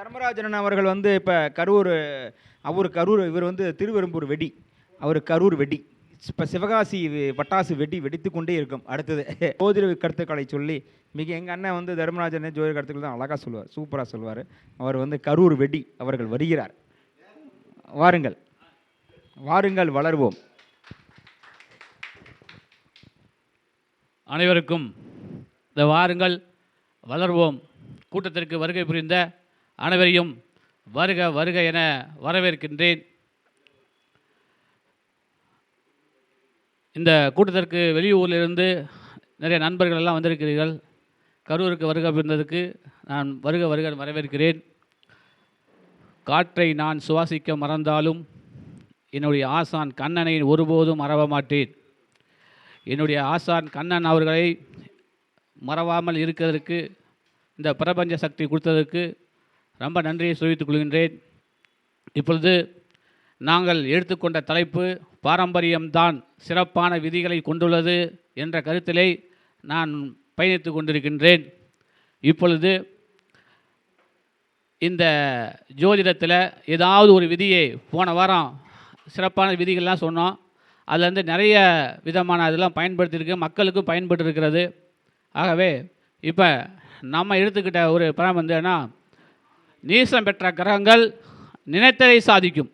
தர்மராஜன் அவர்கள் வந்து இப்போ கரூர் அவர் கரூர் இவர் வந்து திருவெரும்பூர் வெடி. அவர் கரூர் வெடி. இப்போ சிவகாசி பட்டாசு வெடி வெடித்து கொண்டே இருக்கும். அடுத்தது ஜோதிட கருத்துக்களை சொல்லி மிக எங்கள் அண்ணன் வந்து தர்மராஜன் ஜோதிட கருத்துக்கள் தான் அழகாக சொல்லுவார் சூப்பராக சொல்லுவார். அவர் வந்து கரூர் வெடி அவர்கள் வருகிறார். வாருங்கள். வாருங்கள் வளர்வோம். அனைவருக்கும் இந்த வாருங்கள் வளர்வோம். கூட்டத்திற்கு வருகை புரிந்த அனைவரையும் வருக வருக என வரவேற்கின்றேன். இந்த கூட்டத்திற்கு வெளியூரிலிருந்து நிறைய நண்பர்கள் எல்லாம் வந்திருக்கிறீர்கள். கரூருக்கு வருக புரிந்ததுக்கு நான் வருக வருக வரவேற்கிறேன். காற்றை நான் சுவாசிக்க மறந்தாலும் என்னுடைய ஆசான் கண்ணனை ஒருபோதும் மறவ மாட்டேன். என்னுடைய ஆசான் கண்ணன் அவர்களை மறவாமல் இருக்கிறதற்கு இந்த பிரபஞ்ச சக்தி கொடுத்ததற்கு ரொம்ப நன்றியை தெரிவித்துக் கொள்கின்றேன். இப்பொழுது நாங்கள் எடுத்துக்கொண்ட தலைப்பு பாரம்பரியம்தான் சிறப்பான விதிகளை கொண்டுள்ளது என்ற கருத்திலே நான் பயணித்து கொண்டிருக்கின்றேன். இப்பொழுது இந்த ஜோதிடத்தில் ஏதாவது ஒரு விதியை போன வாரம் சிறப்பான விதிகள்லாம் சொன்னோம். அதுலேருந்து வந்து நிறைய விதமான இதெல்லாம் பயன்படுத்தியிருக்கு மக்களுக்கும் பயன்பட்டு இருக்கிறது. ஆகவே இப்போ நம்ம எடுத்துக்கிட்ட ஒரு படம் வந்து என்ன நீசம் பெற்ற கிரகங்கள் நினைத்ததை சாதிக்கும்.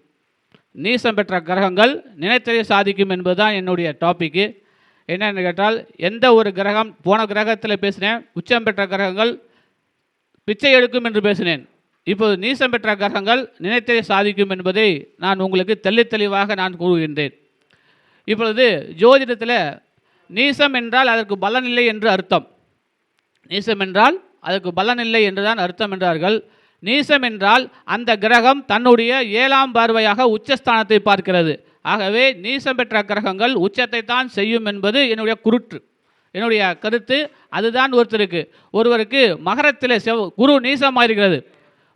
நீசம் பெற்ற கிரகங்கள் நினைத்ததை சாதிக்கும் என்பதுதான் என்னுடைய டாப்பிக்கு என்னென்னு கேட்டால் எந்த ஒரு கிரகம் போன கிரகத்தில் பேசினேன் உச்சம் பெற்ற கிரகங்கள் பிச்சை எடுக்கும் என்று பேசினேன். இப்போது நீசம் பெற்ற கிரகங்கள் நினைத்ததை சாதிக்கும் என்பதை நான் உங்களுக்கு தெள்ளத் தெளிவாக நான் கூறுகின்றேன். இப்பொழுது ஜோதிடத்தில் நீசம் என்றால் அதற்கு பலன் இல்லை என்று அர்த்தம். நீசம் என்றால் அதற்கு பலன் இல்லை என்றுதான் அர்த்தம் என்றார்கள். நீசம் என்றால் அந்த கிரகம் தன்னுடைய ஏழாம் பார்வையாக உச்சஸ்தானத்தை பார்க்கிறது. ஆகவே நீசம் பெற்ற கிரகங்கள் உச்சத்தை தான் செய்யும் என்பது என்னுடைய குருற்று. என்னுடைய கருத்து அதுதான் ஒருத்தருக்கு. ஒருவருக்கு மகரத்தில் செவ் குரு நீசமாயிருக்கிறது.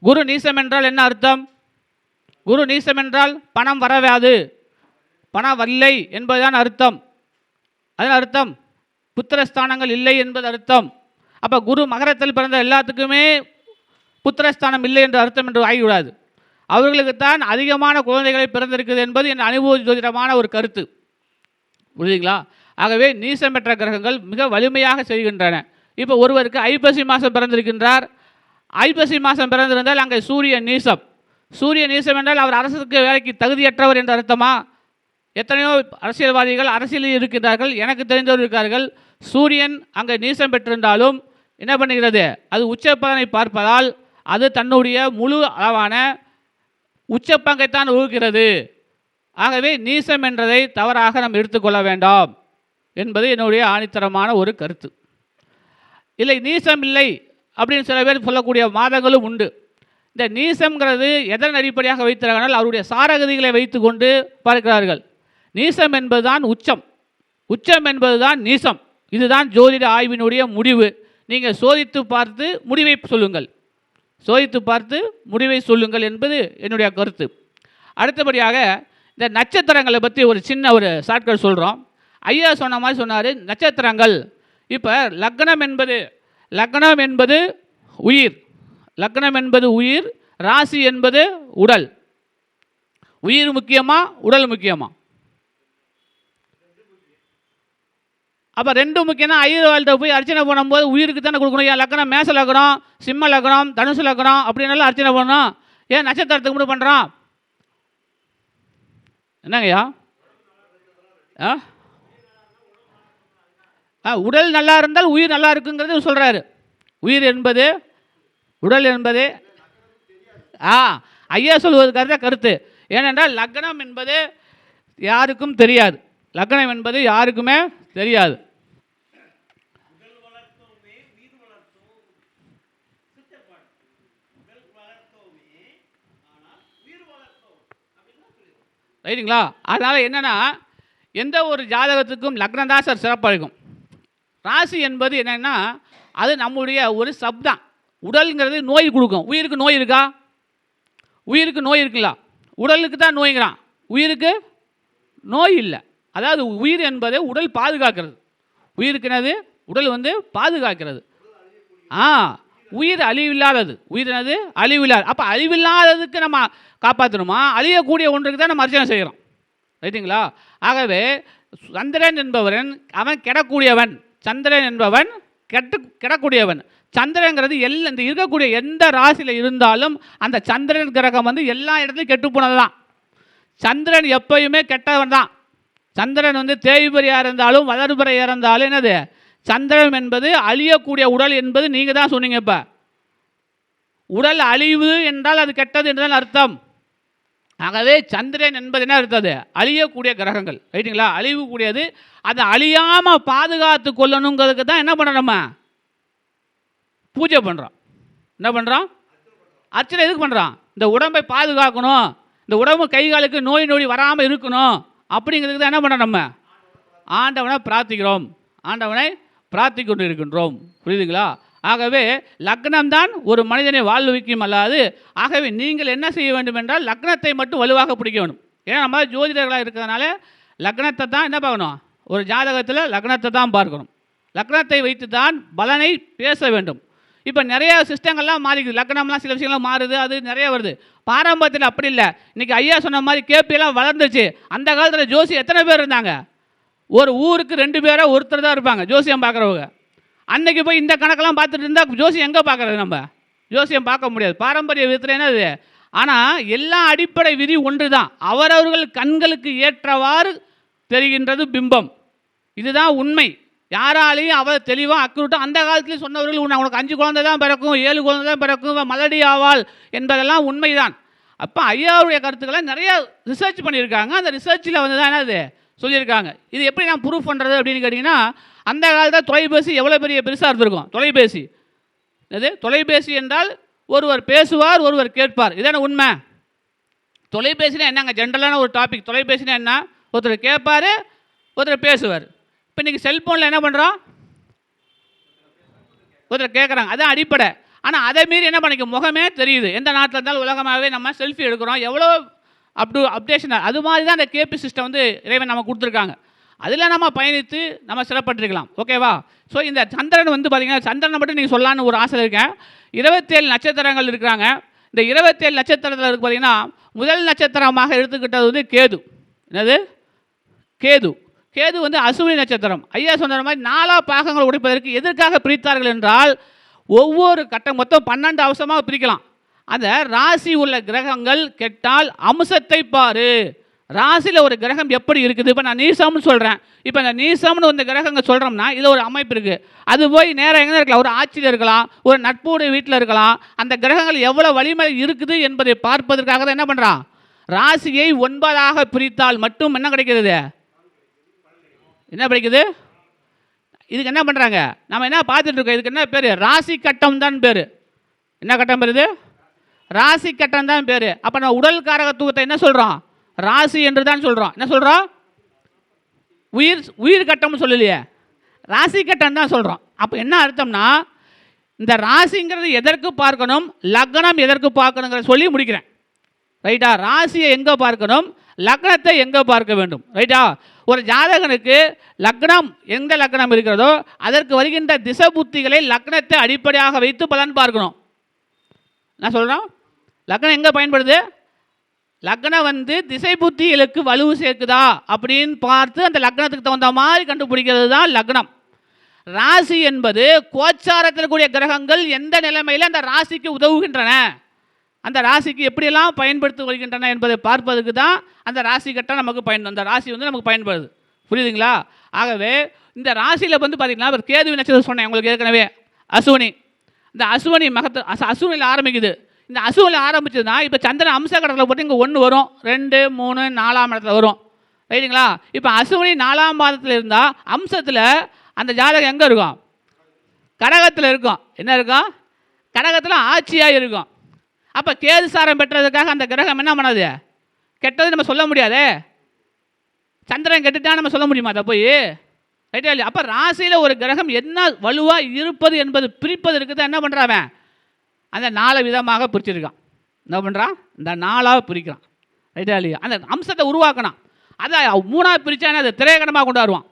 குரு நீசம் என்றால் என்ன அர்த்தம்? குரு நீசம் என்றால் பணம் வரவாது. பணம் வரலை என்பதுதான் அர்த்தம். அதன் அர்த்தம் புத்திரஸ்தானங்கள் இல்லை என்பது அர்த்தம். அப்போ குரு மகரத்தில் பிறந்த எல்லாத்துக்குமே புத்திரஸ்தானம் இல்லை என்று அர்த்தம் என்று ஆகிவிடாது. அவர்களுக்குத்தான் அதிகமான குழந்தைகளை பிறந்திருக்குது என்பது என் அனுபவ ஜோதிடமான ஒரு கருத்து. புரியுதுங்களா? ஆகவே நீசம் பெற்ற கிரகங்கள் மிக வலிமையாக செய்கின்றன இப்போ ஒருவருக்கு ஐப்பசி மாதம் பிறந்திருக்கின்றார். ஐப்பசி மாதம் பிறந்திருந்தால் அங்கே சூரியன் நீசம். சூரிய நீசம் என்றால் அவர் அரசுக்கு வேலைக்கு தகுதியற்றவர் என்று அர்த்தமா? எத்தனையோ அரசியல்வாதிகள் அரசியலில் இருக்கின்றார்கள் எனக்கு தெரிந்தவர் இருக்கார்கள். சூரியன் அங்கே நீசம் பெற்றிருந்தாலும் என்ன பண்ணுகிறது? அது உச்சப்பலனை பார்ப்பதால் அது தன்னுடைய முழு அளவான உச்சப்பங்கைத்தான் வகுக்கிறது. ஆகவே நீசம் என்றதை தவறாக நாம் எடுத்துக்கொள்ள வேண்டாம் என்பது என்னுடைய ஆணித்தரமான ஒரு கருத்து. இல்லை நீசம் இல்லை அப்படின்னு சில பேர் சொல்லக்கூடிய மாதங்களும் உண்டு. இந்த நீசம்ங்கிறது எதன் அடிப்படையாக வைத்திருக்கிறார்கள்? அவருடைய சாரகதிகளை வைத்துக்கொண்டு பார்க்கிறார்கள். நீசம் என்பதுதான் உச்சம். உச்சம் என்பதுதான் நீசம். இதுதான் ஜோதிட ஆய்வினுடைய முடிவு. நீங்கள் சோதித்து பார்த்து முடிவை சொல்லுங்கள். சோதித்து பார்த்து முடிவை சொல்லுங்கள் என்பது என்னுடைய கருத்து. அடுத்தபடியாக இந்த நட்சத்திரங்களை பற்றி ஒரு சின்ன ஒரு ஷார்ட்கட் சொல்கிறோம் ஐயா சொன்ன மாதிரி சொன்னார் நட்சத்திரங்கள் இப்போ லக்னம் என்பது லக்னம் என்பது உயிர். லக்னம் என்பது உயிர் ராசி என்பது உடல். உயிர் முக்கியமா உடல் முக்கியமா? அப்போ ரெண்டும் முக்கியம்னா ஐயர் வாழ்த்த போய் அர்ச்சனை பண்ணும்போது உயிருக்கு தானே கொடுக்கணும். ஏன் லக்னம் மேச லக்னம் சிம்ம லக்னம் தனுசு லக்னம் அப்படின்னாலும் அர்ச்சனை பண்ணணும் ஏன் நட்சத்திரத்துக்கு மட்டும் பண்ணுறான் என்னங்கய்யா? ஆ? ஆ உடல் நல்லா இருந்தால் உயிர் நல்லா இருக்குங்கிறது சொல்கிறாரு உயிர் என்பது உடல் என்பது ஆ ஐயா சொல்வது கருத்த கருத்து. ஏனென்றால் லக்னம் என்பது யாருக்கும் தெரியாது. லக்னம் என்பது யாருக்குமே தெரியாது. ரைட்டுங்களா? அதனால் என்னென்னா எந்த ஒரு ஜாதகத்துக்கும் லக்னம் தான் சார் சிறப்பாக இருக்கும் ராசி என்பது என்னென்னா அது நம்முடைய ஒரு சப்தான் உடலுங்கிறது நோய் கொடுக்கும். உயிருக்கு நோய் இருக்கா? உயிருக்கு நோய் இருக்குல்ல. உடலுக்கு தான் நோய்ங்கிறான். உயிருக்கு நோய் இல்லை. அதாவது உயிர் என்பது உடல் பாதுகாக்கிறது. உயிருக்கு என்னது? உடல் வந்து பாதுகாக்கிறது. ஆ உயிர் அழிவில்லாதது. உயிர் என்னது? அழிவில்லாது. அப்போ அழிவில்லாததுக்கு நம்ம காப்பாற்றணுமா அழியக்கூடிய ஒன்றுக்கு தான் நம்ம அர்ச்சனை செய்கிறோம் ரைட்டுங்களா? ஆகவே சந்திரன் என்பவன் அவன் கெடக்கூடியவன். சந்திரன் என்பவன் கெட்டு கெடக்கூடியவன். சந்திரங்கிறது எல்லா இந்த இருக்கக்கூடிய எந்த ராசியில் இருந்தாலும் அந்த சந்திரன் கிரகம் வந்து எல்லா இடத்துலையும் கெட்டு போனது தான் சந்திரன் எப்பயுமே கெட்டவன் தான் சந்திரன் வந்து தேய்பறியாக இருந்தாலும் வளர்புறையாக இருந்தாலும் என்னது? சந்திரன் என்பது அழியக்கூடிய உடல் என்பது நீங்கள் தான் சொன்னீங்க இப்போ உடல் அழிவு என்றால் அது கெட்டது என்றால் அர்த்தம். ஆகவே சந்திரன் என்பது என்ன அர்த்தது அழியக்கூடிய கிரகங்கள். ரைட்டுங்களா? அழிவுக்கூடியது. அதை அழியாமல் பாதுகாத்து கொள்ளணுங்கிறதுக்கு தான் என்ன பண்ணுறோம் நம்ம? பூஜை பண்ணுறோம் என்ன பண்ணுறோம் அர்ச்சனை எதுக்கு பண்ணுறான் இந்த உடம்பை பாதுகாக்கணும். இந்த உடம்பு கை காலுக்கு நோய் நொடி வராமல் இருக்கணும். அப்படிங்கிறதுக்கு தான் என்ன பண்ணுறோம் நம்ம? ஆண்டவனை பிரார்த்திக்கிறோம். ஆண்டவனை பிரார்த்தி கொண்டு இருக்கின்றோம். புரியுதுங்களா? ஆகவே லக்னம் தான் ஒரு மனிதனை வாழ்விக்கும் அல்லாது ஆகவே நீங்கள் என்ன செய்ய வேண்டும் என்றால் லக்னத்தை மட்டும் வலுவாக பிடிக்க வேண்டும் ஏன்னா நம்ம ஜோதிடர்களாக இருக்கிறதுனால லக்னத்தை தான் என்ன பார்க்கணும்? ஒரு ஜாதகத்தில் லக்னத்தை தான் பார்க்கணும். லக்னத்தை வைத்து தான் பலனை பேச வேண்டும். இப்போ நிறைய சிஸ்டங்கள்லாம் மாறிக்குது. லக்னம்லாம் சில விஷயங்கள்லாம் மாறுது அது நிறைய வருது. பாரம்பரியத்தில் அப்படி இல்லை. இன்றைக்கி ஐயா சொன்ன மாதிரி கேபியெல்லாம் வளர்ந்துச்சு அந்த காலத்தில் ஜோசி எத்தனை பேர் இருந்தாங்க? ஒரு ஊருக்கு ரெண்டு பேராக ஒருத்தர் தான் இருப்பாங்க ஜோசியம் பார்க்குறவங்க. அன்னைக்கு போய் இந்த கணக்கெல்லாம் பார்த்துட்டு இருந்தால் ஜோசியம் எங்கே பார்க்குறது நம்ம? ஜோசியம் பார்க்க முடியாது. பாரம்பரிய விதத்தில் என்னது ஆனால் எல்லா அடிப்படை விதி ஒன்று தான் அவரவர்கள் கண்களுக்கு ஏற்றவாறு தெரிகின்றது பிம்பம். இதுதான் உண்மை. யாராலையும் அவர் தெளிவாக அக்குருட்டும் அந்த காலத்துலேயும் சொன்னவர்கள் உன்னை உனக்கு அஞ்சு குழந்தை தான் பிறக்கும் ஏழு குழந்தை தான் பிறக்கும் மலடி ஆவாள் என்பதெல்லாம் உண்மைதான். அப்போ ஐயாவுடைய கருத்துக்களை நிறையா ரிசர்ச் பண்ணியிருக்காங்க. அந்த ரிசர்ச்சில் வந்து தான் என்னது? சொல்லியிருக்காங்க. இது எப்படி நான் ப்ரூஃப் பண்ணுறது அப்படின்னு கேட்டிங்கன்னா அந்த காலத்தில் தொலைபேசி எவ்வளோ பெரிய பெருசாக இருந்திருக்கும்? தொலைபேசி. இது தொலைபேசி என்றால் ஒருவர் பேசுவார் ஒருவர் கேட்பார். இதான உண்மை? தொலைபேசினா என்னங்க? ஜென்ரலான ஒரு டாபிக் தொலைபேசினா என்ன? ஒருத்தர் கேட்பார் ஒருத்தர் பேசுவார். இப்போ இன்றைக்கி செல்ஃபோனில் என்ன பண்ணுறோம் ஒருத்தர் கேட்குறாங்க அதான் அடிப்படை. ஆனால் அதை மீறி என்ன பண்ணிக்க முகமே தெரியுது. எந்த நாட்டில் இருந்தாலும் உலகமாகவே நம்ம செல்ஃபி எடுக்கிறோம். எவ்வளோ அப்டு அப்டேஷன் அது மாதிரி தான் அந்த கேபி சிஸ்டம் வந்து இறைவன் நம்ம கொடுத்துருக்காங்க. அதில் நம்ம பயணித்து நம்ம சிறப்பட்டிருக்கலாம் ஓகேவா ஸோ இந்த சந்திரன் வந்து பார்த்திங்கன்னா சந்திரனை மட்டும் நீங்கள் சொல்லலான்னு ஒரு ஆசை இருக்கேன். இருபத்தேழு நட்சத்திரங்கள் இருக்கிறாங்க. இந்த இருபத்தேழு நட்சத்திரத்தில் இருக்கு பார்த்திங்கன்னா முதல் நட்சத்திரமாக எடுத்துக்கிட்டது வந்து கேது. என்னது? கேது. கேது வந்து அசுவினி நட்சத்திரம். ஐயா சொன்ன மாதிரி நாலா பாகங்கள் உடைப்பதற்கு எதற்காக பிரித்தார்கள் என்றால் ஒவ்வொரு கட்டம் மொத்தம் பன்னெண்டு அவசரமாக பிரிக்கலாம். அந்த ராசி உள்ள கிரகங்கள் கெட்டால் அம்சத்தை பாரு. ராசியில் ஒரு கிரகம் எப்படி இருக்குது? இப்போ நான் நீசம்னு சொல்கிறேன் இப்போ இந்த நீசம்னு ஒரு கிரகங்கள் சொல்கிறோம்னா இதில் ஒரு அமைப்பு இருக்குது அது போய் நேராக எங்கே இருக்கலாம்? ஒரு ஆட்சியில் இருக்கலாம். ஒரு நட்புடைய வீட்டில் இருக்கலாம். அந்த கிரகங்கள் எவ்வளோ வலிமை இருக்குது என்பதை பார்ப்பதற்காக தான் என்ன பண்ணுறான் ராசியை ஒன்பதாக பிரித்தால் மட்டும் என்ன கிடைக்கிறது? என்ன கிடைக்குது? இதுக்கு என்ன பண்ணுறாங்க நம்ம என்ன பார்த்துட்டு இருக்கோம்? இதுக்கு என்ன பேர்? ராசி கட்டம் தான் பேர். என்ன கட்டம் பேர் இது? ராசி கட்டம் தான் பேர். அப்போ நம்ம உடல் காரகத்துவத்தை என்ன சொல்கிறோம் ராசி என்று தான் சொல்கிறோம் என்ன சொல்கிறோம் உயிர் உயிர் கட்டம்னு சொல்லலையே. ராசி கட்டம் தான் சொல்கிறோம் அப்போ என்ன அர்த்தம்னா இந்த ராசிங்கிறது எதற்கு பார்க்கணும்? லக்னம் எதற்கு பார்க்கணுங்கிற சொல்லி முடிக்கிறேன். ரைட்டா? ராசியை எங்கே பார்க்கணும்? லக்னத்தை எங்கே பார்க்க வேண்டும்? ரைட்டா? ஒரு ஜாதகனுக்கு லக்னம் எந்த லக்னம் இருக்கிறதோ அதற்கு வருகின்ற திசை புத்திகளை லக்னத்தை அடிப்படையாக வைத்து பலன் பார்க்கணும். நான் சொல்கிறோம் லக்னம் எங்கே பயன்படுது? லக்னம் வந்து திசை புத்திகளுக்கு வலுவு சேர்க்குதா அப்படின்னு பார்த்து அந்த லக்னத்துக்கு தகுந்த மாதிரி கண்டுபிடிக்கிறது தான் லக்னம். ராசி என்பது கோச்சாரத்தில் கூடிய கிரகங்கள் எந்த நிலைமையில் அந்த ராசிக்கு உதவுகின்றன? அந்த ராசிக்கு எப்படியெல்லாம் பயன்படுத்தி வருகின்றன என்பதை பார்ப்பதுக்கு தான் அந்த ராசி கட்டம் நமக்கு பயன் அந்த ராசி வந்து நமக்கு பயன்படுது. புரியுதுங்களா? ஆகவே இந்த ராசியில் வந்து பார்த்தீங்கன்னா ஒரு கேதுவி நட்சத்திரம் சொன்னேன் உங்களுக்கு ஏற்கனவே. அசுவனி இந்த அசுவனி மகத்து அசுவனியில் ஆரம்பிக்குது. இந்த அசுவில் ஆரம்பிச்சதுன்னா இப்போ சந்திரன் அம்ச கடத்தில் போட்டு இங்கே ஒன்று வரும். ரெண்டு மூணு நாலாம் இடத்துல வரும். ரைட்டுங்களா? இப்போ அசுவனி நாலாம் பாதத்தில் இருந்தால் அம்சத்தில் அந்த ஜாதகம் எங்கே இருக்கும்? கடகத்தில் இருக்கும். என்ன இருக்கும்? கடகத்தில் ஆட்சியாக இருக்கும். அப்போ கேது சாரம் பெற்றதுக்காக அந்த கிரகம் என்ன பண்ணாது? கெட்டது நம்ம சொல்ல முடியாதே. சந்திரன் கெட்டுட்டா நம்ம சொல்ல முடியுமா அதை போய்? ரைட்டா இல்லையா? அப்போ ராசியில் ஒரு கிரகம் என்ன வலுவாக இருப்பது என்பது பிரிப்பது இருக்குது என்ன பண்ணுறான் அந்த நாலு விதமாக பிரிச்சிருக்கான். என்ன பண்ணுறான் இந்த நாளாக பிரிக்கிறான். ரைட்டா இல்லையா? அந்த அம்சத்தை உருவாக்கணும் அதை மூணாக பிரித்தானே அதை திரையகடமாக கொண்டாடுவான்.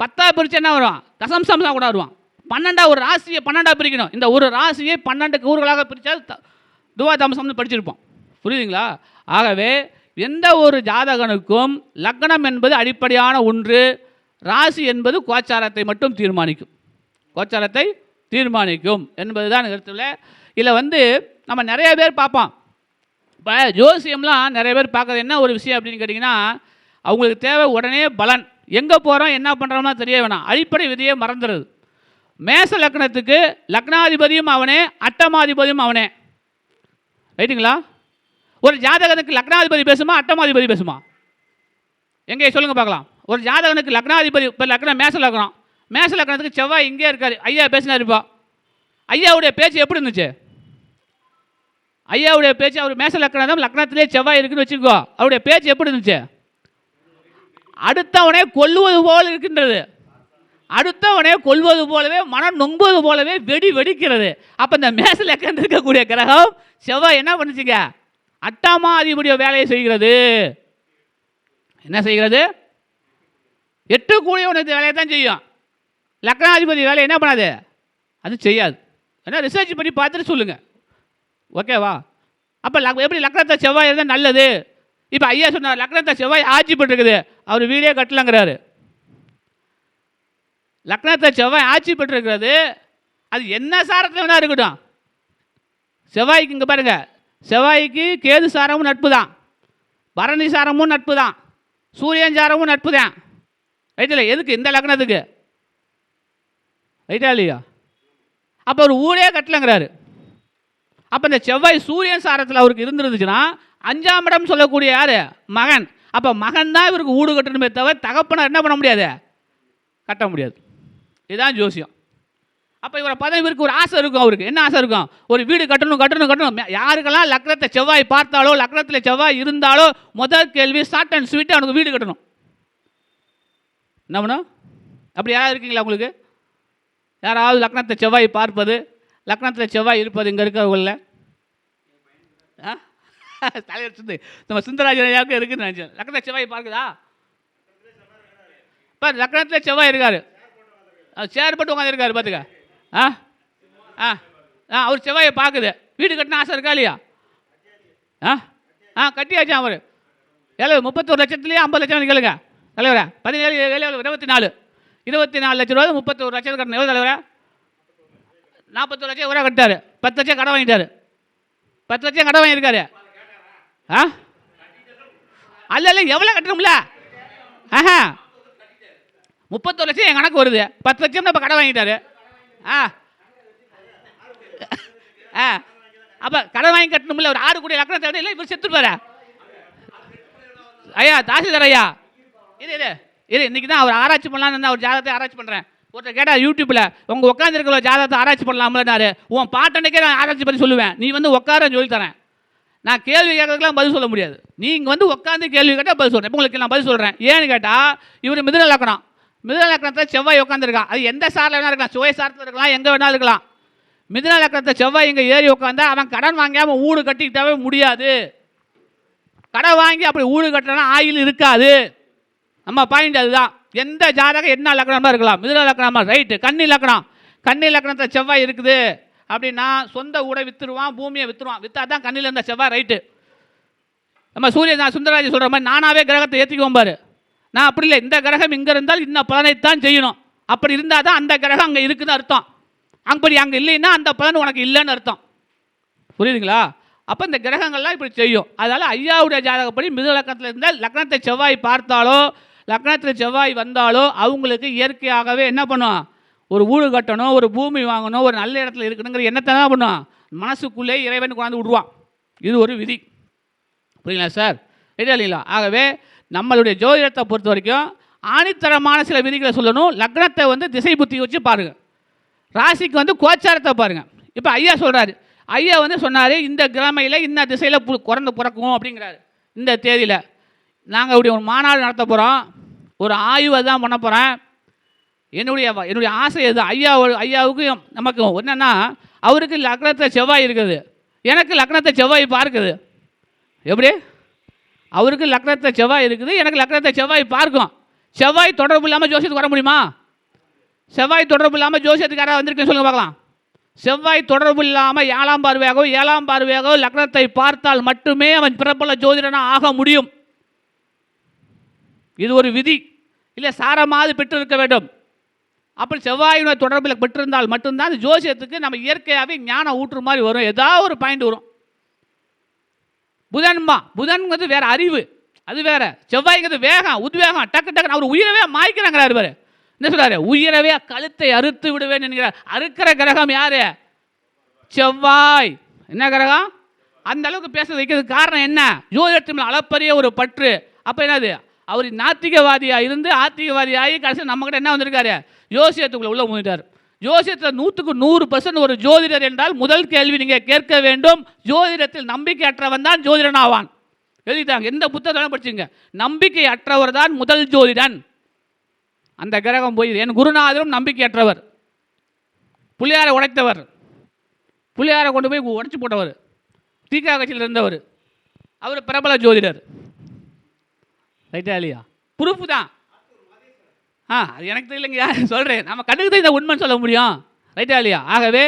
பத்தாக பிரித்து என்ன வரும்? தான் கொண்டாடுவான். பன்னெண்டா ஒரு ராசியை பன்னெண்டா பிரிக்கணும். இந்த ஒரு ராசியை பன்னெண்டு கூறுகளாக பிரித்தால் துவா தம்சம்னு படிச்சிருப்போம். புரியுதுங்களா? ஆகவே எந்த ஒரு ஜாதகனுக்கும் லக்னம் என்பது அடிப்படையான ஒன்று. ராசி என்பது கோச்சாரத்தை மட்டும் தீர்மானிக்கும். கோச்சாரத்தை தீர்மானிக்கும். என்பதுதான் கருத்தில் இதில் வந்து நம்ம நிறைய பேர் பார்ப்போம். இப்போ ஜோசியம்லாம் நிறைய பேர் பார்க்குறது என்ன ஒரு விஷயம் அப்படின்னு கேட்டிங்கன்னா அவங்களுக்கு தேவை உடனே பலன். எங்கே போகிறோம் என்ன பண்ணுறோம்னா தெரிய வேணாம். அடிப்படை விதியை மறந்துடுது மேச லக்னத்துக்கு லக்னாதிபதியும் அவனே அட்டமாதிபதியும் அவனே. ரைட்டுங்களா? ஒரு ஜாதகனுக்கு லக்னாதிபதி பேசுமா அட்டமாதிபதி பேசுமா? எங்கே? சொல்லுங்கள் பார்க்கலாம். ஒரு ஜாதகனுக்கு லக்னாதிபதி இப்போ லக்னம் மேச லக்னம். மேச லக்னத்துக்கு செவ்வாய் இங்கே இருக்காரு. ஐயா பேசினாருப்பா ஐயாவுடைய பேச்சு எப்படி இருந்துச்சு? ஐயாவுடைய பேச்சு அவர் மேச லக்னம் லக்னத்திலே செவ்வாய் இருக்குன்னு வச்சுக்கோ. அவருடைய பேச்சு எப்படி இருந்துச்சு? அடுத்தவனே கொல்லுவது போல் இருக்கின்றது. அடுத்தவனே கொல்வது போலவே மனம் நொங்குவது போலவே வெடி வெடிக்கிறது. அப்போ இந்த மேச லக்னம் இருக்கக்கூடிய கிரகம் செவ்வாய் என்ன பண்ணுச்சுங்க? அட்டாமாதிபதிய வேலையை செய்கிறது. என்ன செய்கிறது? எட்டு கூடியவனுக்கு வேலையை தான் செய்யும். லக்னாதிபதி வேலையை என்ன பண்ணாது? அது செய்யாது. ஏன்னா ரிசர்ச் பண்ணி பார்த்துட்டு சொல்லுங்கள் ஓகேவா அப்போ லக் எப்படி லக்னத்தை செவ்வாய் இருந்தால் நல்லது? இப்போ ஐயா சொன்னார் லக்னத்தை செவ்வாய் ஆட்சி பண்ணிருக்குது அவர் வீடே கட்டலங்கிறாரு. லக்னத்தை செவ்வாய் ஆட்சி பெற்றிருக்கிறது. அது என்ன சாரத்தில் வேணால் இருக்கட்டும். செவ்வாய்க்கு இங்கே பாருங்கள் செவ்வாய்க்கு கேது சாரமும் நட்பு தான் பரணி சாரமும் நட்பு தான் சூரியன் சாரமும் நட்பு தான் ரைட்டில் எதுக்கு இந்த லக்னத்துக்கு? ரைட்டா இல்லையா? அப்போ ஒரு ஊரே கட்டலங்கிறாரு. அப்போ இந்த செவ்வாய் சூரியன் சாரத்தில் அவருக்கு இருந்துருந்துச்சுன்னா அஞ்சாம் இடம் சொல்லக்கூடிய யார்? மகன். அப்போ மகன் தான் இவருக்கு ஊடு கட்டணுமே தவிர தகப்பனை என்ன பண்ண முடியாது? கட்ட முடியாது. இதுதான் ஜோசியம். அப்போ இவரை பதவி இவருக்கு ஒரு ஆசை இருக்கும் அவருக்கு. என்ன ஆசை இருக்கும்? ஒரு வீடு கட்டணும் கட்டணும் கட்டணும். யாருக்கெல்லாம் லக்னத்தை செவ்வாய் பார்த்தாலோ லக்னத்தில் செவ்வாய் இருந்தாலோ முதல் கேள்வி ஷார்ட் அண்ட் ஸ்வீட்டு அவனுக்கு வீடு கட்டணும். என்ன பண்ணும்? அப்படி யாராவது இருக்கீங்களா உங்களுக்கு? யாராவது லக்னத்தை செவ்வாய் பார்ப்பது லக்னத்தில் செவ்வாய் இருப்பது இங்கே இருக்கிறவங்களில் தலைவர் சுந்து நம்ம சுந்தராஜன் ஐயாவுக்கு இருக்குன்னு நினச்சேன். லக்னத்தை செவ்வாய் பார்க்குதா? இப்போ லக்னத்தில் செவ்வாய் இருக்காரு. சேர் போட்டு உட்காந்துருக்காரு பார்த்துக்க ஆ? ஆ. ஆ அவர் செவ்வாயை பார்க்குது. வீடு கட்டின ஆசை இருக்கா இல்லையா? ஆ? ஆ கட்டியாச்சு அவர்? எவ்வளோ முப்பத்தொரு லட்சத்துலேயே ஐம்பது லட்சம் கேளுங்க. தலைவரா பதினேழு ஏழு இருபத்தி நாலு இருபத்தி நாலு லட்ச ரூபா முப்பத்தொரு லட்சம் கட்டணும் எவ்வளோ தலைவரா? நாற்பத்தொரு லட்சம் இவரா கட்டார் பத்து லட்சம் கடன் வாங்கிட்டார். பத்து லட்சம் கடன் வாங்கியிருக்காரு. ஆ? அல்ல இல்லை எவ்வளோ கட்டணும்ல? ஆஹா. முப்பத்தொரு லட்சம் என் கணக்கு வருது. பத்து லட்சம் இப்போ கடன் வாங்கிட்டாரு. ஆ. ஆ. அப்போ கடன் வாங்கி கட்டணும்ல? ஒரு ஆறு கோடி லக்கணம் தேவை இல்லை இவர் செத்துருப்பாரு ஐயா தாசில்தார் ஐயா. இரு இது இது இன்னைக்கு தான் அவர் ஆராய்ச்சி பண்ணலான்னு நான் ஒரு ஜாதகத்தை ஆராய்ச்சி பண்ணுறேன் ஒருத்தர் கேட்டால் யூடியூப்பில் உங்கள் உட்காந்துருக்கிற ஜாதகத்தை ஆராய்ச்சி பண்ணலாம்லனாரு உன் பாட்டனுக்கே நான் ஆராய்ச்சி பண்ணி சொல்லுவேன். நீ வந்து உட்கார சொல்லி தரேன். நான் கேள்வி கேட்கறதுக்குலாம் பதில் சொல்ல முடியாது. நீங்கள் வந்து உட்காந்து கேள்வி கேட்டால் பதில் சொல்கிறேன் உங்களுக்கு நான் பதில் சொல்கிறேன் ஏன்னு கேட்டால் இவர் மிதுன லக்கணம். மிதுன லக்கணத்தை செவ்வாய் உட்காந்துருக்கான் அது எந்த சாரில் வேணா இருக்கலாம். சுவை சாரத்தில் இருக்கலாம். எங்கே வேணாலும் இருக்கலாம். மிதுன லக்கணத்தை செவ்வாய் இங்கே ஏறி உட்காந்தா அவன் கடன் வாங்காமல் ஊடு கட்டிக்கிட்டாவே முடியாது. கடன் வாங்கி அப்படி ஊடு கட்டினா ஆயில் இருக்காது. நம்ம பாயிண்ட் அதுதான். எந்த ஜாதகம் என்ன லக்கணமாக இருக்கலாம்? மிதுன லக்னமாக ரைட்டு கன்னி லக்கணம் கன்னி லக்கணத்தில் செவ்வாய் இருக்குது. அப்படின்னா சொந்த ஊரை வித்துருவான் பூமியை வித்துருவான். வித்தா தான் கண்ணில் இருந்த செவ்வாய் ரைட்டு நம்ம சூரியன் நான் சுந்தரராஜ் சொல்கிற மாதிரி நானாவே கிரகத்தை ஏற்றிக்குவோம் பாரு. நான் அப்படி இல்லை. இந்த கிரகம் இங்கே இருந்தால் இன்ன பலனைத்தான் செய்யணும். அப்படி இருந்தால் தான் அந்த கிரகம் அங்கே இருக்குதுன்னு அர்த்தம். அப்படி அங்கே இல்லைன்னா அந்த பலன் உனக்கு இல்லைன்னு அர்த்தம். புரியுதுங்களா? அப்போ இந்த கிரகங்கள்லாம் இப்படி செய்யும். அதனால் ஐயாவுடைய ஜாதகப்படி மிருக லக்னத்தில் இருந்தால் லக்னத்தை செவ்வாய் பார்த்தாலோ லக்னத்தில் செவ்வாய் வந்தாலோ அவங்களுக்கு இயற்கையாகவே என்ன பண்ணும்? ஒரு வீடு கட்டணும் ஒரு பூமி வாங்கணும் ஒரு நல்ல இடத்துல இருக்கணுங்கிற எண்ணத்தை தான் பண்ணும். மனசுக்குள்ளே இறைவன் கொண்டாந்து விடுவான். இது ஒரு விதி. புரியுங்களா சார்? சரியா இல்லைங்களா? ஆகவே நம்மளுடைய ஜோதிடத்தை பொறுத்த வரைக்கும் ஆணித்தரமான சில விதிகளை சொல்லணும். லக்னத்தை வந்து திசை புத்தி வச்சு பாருங்கள் ராசிக்கு வந்து கோச்சாரத்தை பாருங்கள் இப்போ ஐயா சொல்கிறாரு ஐயா வந்து சொன்னார் இந்த கிழமையில் இந்த திசையில் குறந்து பிறக்கும் அப்படிங்கிறாரு. இந்த தேதியில். நாங்கள் இப்படி ஒரு மாநாடு நடத்த போகிறோம் ஒரு ஆய்வு தான் பண்ண போகிறேன் என்னுடைய என்னுடைய ஆசை எது? ஐயா ஐயாவுக்கும் நமக்கு என்னென்னா அவருக்கு லக்னத்தை செவ்வாய் இருக்குது. எனக்கு லக்னத்தை செவ்வாய் பார்க்குது. எப்படி? அவருக்கு லக்னத்தை செவ்வாய் இருக்குது. எனக்கு லக்னத்தை செவ்வாய் பார்க்கும். செவ்வாய் தொடர்பு இல்லாமல் ஜோசியத்துக்கு வர முடியுமா? செவ்வாய் தொடர்பு இல்லாமல் ஜோசியத்துக்கு யாராவது வந்திருக்கேன்னு சொல்லுங்க பார்க்கலாம். செவ்வாய் தொடர்பு இல்லாமல் ஏழாம் பார்வையாகவும் ஏழாம் பார்வையாகவும் லக்னத்தை பார்த்தால் மட்டுமே அவன் பிரபல ஜோதிடனாக ஆக முடியும். இது ஒரு விதி. இல்லை சாரமாவது பெற்றிருக்க வேண்டும். அப்படி செவ்வாயினுடைய தொடர்பில் பெற்றிருந்தால் மட்டும்தான் அந்த ஜோசியத்துக்கு நம்ம இயற்கையாகவே ஞானம் ஊற்று மாதிரி வரும். ஏதாவது ஒரு பாயிண்ட் வரும். புதன்மா புதன்ங்கிறது வேற அறிவு. அது வேற. செவ்வாய்ங்கிறது வேகம் உத்வேகம். டக்கு டக்குன்னு அவர் உயிரவே மாய்க்கிறாங்கிறார் பாரு. என்ன சொல்கிறாரு உயிரவே கழுத்தை அறுத்து விடுவேன் என்கிறார் அறுக்கிற கிரகம் யார்? செவ்வாய். என்ன கிரகம்? அந்த அளவுக்கு பேச வைக்கிறதுக்கு காரணம் என்ன? ஜோதிடத்தின் அளப்பரிய ஒரு பற்று. அப்போ என்னது? அவர் நாத்திகவாதியாக இருந்து ஆத்திகவாதியாகி கடைசி நம்மக்கிட்ட என்ன வந்திருக்காரு? ஜோசியத்துக்குள்ள உள்ள முந்திட்டார் ஜோசியத்தில் நூற்றுக்கு நூறு பர்சன்ட் ஒரு ஜோதிடர் என்றால் முதல் கேள்வி நீங்கள் கேட்க வேண்டும். ஜோதிடத்தில் நம்பிக்கை அற்றவன் தான் ஜோதிடன் ஆவான் எழுதிட்டாங்க. எந்த புத்தகம் படிச்சுங்க நம்பிக்கை அற்றவர் தான் முதல் ஜோதிடன். அந்த கிரகம் போய் என் குருநாதரும் நம்பிக்கையற்றவர். புள்ளியாரை உடைத்தவர். புள்ளியாரை கொண்டு போய் உடச்சி போட்டவர். தீகா கட்சியில் இருந்தவர் அவர் பிரபல ஜோதிடர். ரைட்டா இல்லையா ப்ரூஃப் தான். ஆ அது எனக்கு தெரியலைங்கய்யா சொல்கிறேன் நம்ம கண்ணுக்கு தான் இந்த உண்மைன்னு சொல்ல முடியும். ரைட்டா இல்லையா ஆகவே